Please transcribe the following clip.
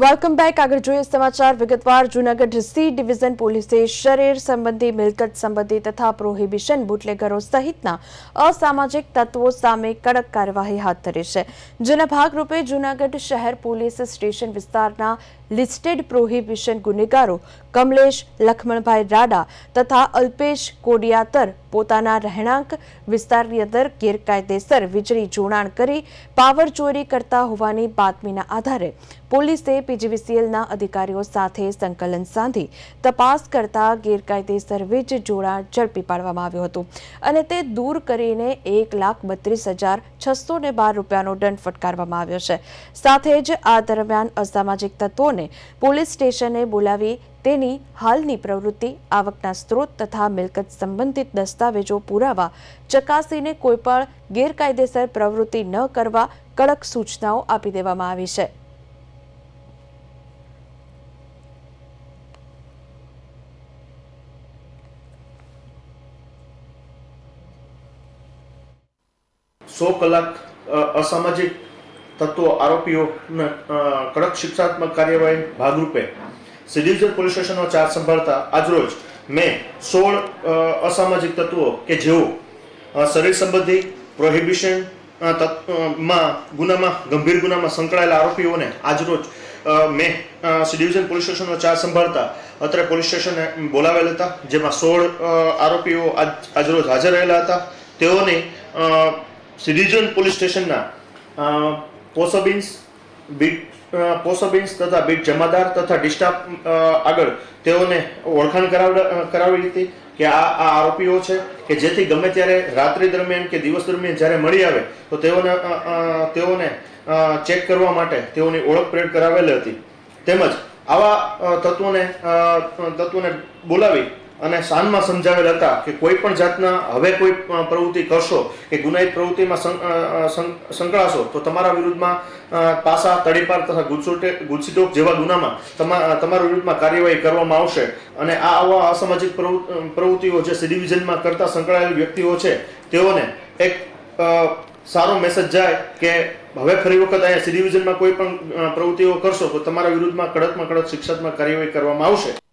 Welcome back આગળ જોઈએ સમાચાર. વિગતવાર જૂનાગઢ સી ડિવિઝન પોલીસે શરીર સંબંધી મિલકત સંબંધી તથા પ્રોહિબિશન બુટલેગરો સહિતના અસામાજિક તત્વો સામે કડક કાર્યવાહી હાથ ધરી છે. જેના ભાગરૂપે જૂનાગઢ શહેર પોલીસ સ્ટેશન વિસ્તારના લિસ્ટેડ પ્રોહિબિશન ગુનેગારો કમલેશ, લખમણભાઈ રાડા તથા અલ્પેશ કોડિયાતર પોતાના રહેણાંક વિસ્તારની અંદર ગેરકાયદેસર વીજળી જોડાણ કરી પાવર ચોરી કરતા હોવાની બાતમીના આધારે પોલીસે પીજીવીસીએલના અધિકારીઓ સાથે સંકલન સાંધી તપાસ કરતા ગેરકાયદેસર વીજ જોડાણ ઝડપી પાડવામાં આવ્યું હતું અને તે દૂર કરીને એક લાખ બત્રીસ હજાર છસો ને બાર રૂપિયાનો દંડ ફટકારવામાં આવ્યો છે. સાથે જ આ દરમિયાન અસામાજિક તત્વોને પોલીસ સ્ટેશને બોલાવી તેની હાલની પ્રવૃત્તિ આવકના સ્ત્રોત તથા મિલકત સંબંધિત દસ્તાવેજો પુરાવા ચકાસીને કોઈપણ ગેરકાયદેસર પ્રવૃત્તિ ન કરવા કડક સૂચનાઓ આપી દેવામાં આવી છે. સો કલાક અસામાજિક તત્વો આરોપીઓને અ, કડક શિક્ષાત્મક કાર્યવાહી ભાગરૂપે સી પોલીસ સ્ટેશનનો ચાર્જ સંભાળતા આજરોજ મેં સોળ અસામાજિક તત્વો કે જેઓ શરીર સંબંધી પ્રોહિબિશનમાં ગુનામાં, ગંભીર ગુનામાં સંકળાયેલા આરોપીઓને આજરોજ મેં ડિવિઝન પોલીસ સ્ટેશનનો ચાર્જ સંભાળતા અત્રે પોલીસ સ્ટેશને બોલાવેલ હતા, જેમાં સોળ આરોપીઓ આજ, આજરોજ હાજર રહેલા હતા. તેઓની સિટીઝન પોલીસ સ્ટેશનના પોસોબિન્સ બીટ અ, પોસોબિન્સ તથા બીટ જમાદાર તથા ડિસ્ટાફ આગળ તેઓને ઓળખાણ કરાવી હતી કે આ આ આરોપીઓ છે કે જેથી ગમે ત્યારે રાત્રિ દરમિયાન કે દિવસ દરમિયાન જ્યારે મળી આવે તો તેઓને તેઓને ચેક કરવા માટે તેઓની ઓળખ પરેડ કરાવેલી હતી. તેમજ આવા તત્વોને તત્વોને બોલાવી અને શાનમાં સમજાવેલ હતા કે કોઈ પણ જાતના હવે કોઈ પ્રવૃત્તિ કરશો, કે ગુનાહિત પ્રવૃત્તિમાં સંકળાશો, તો તમારા વિરુદ્ધમાં પાસા, તડીપાર તથા ગુજસોટે ગુજસીટોક જેવા ગુનામાં તમા, તમારા વિરુદ્ધમાં કાર્યવાહી કરવામાં આવશે. અને આ આવા અસામાજિક પ્રવૃ- પ્રવૃત્તિઓ જે સી ડિવિઝનમાં કરતા સંકળાયેલ વ્યક્તિઓ છે, તેઓને એક સારો મેસેજ જાય કે હવે ફરી વખત અહીંયા સી ડિવિઝનમાં કોઈ પણ પ્રવૃત્તિઓ કરશો, તો તમારા વિરુદ્ધમાં કડકમાં કડક શિક્ષાત્મક કાર્યવાહી કરવામાં આવશે.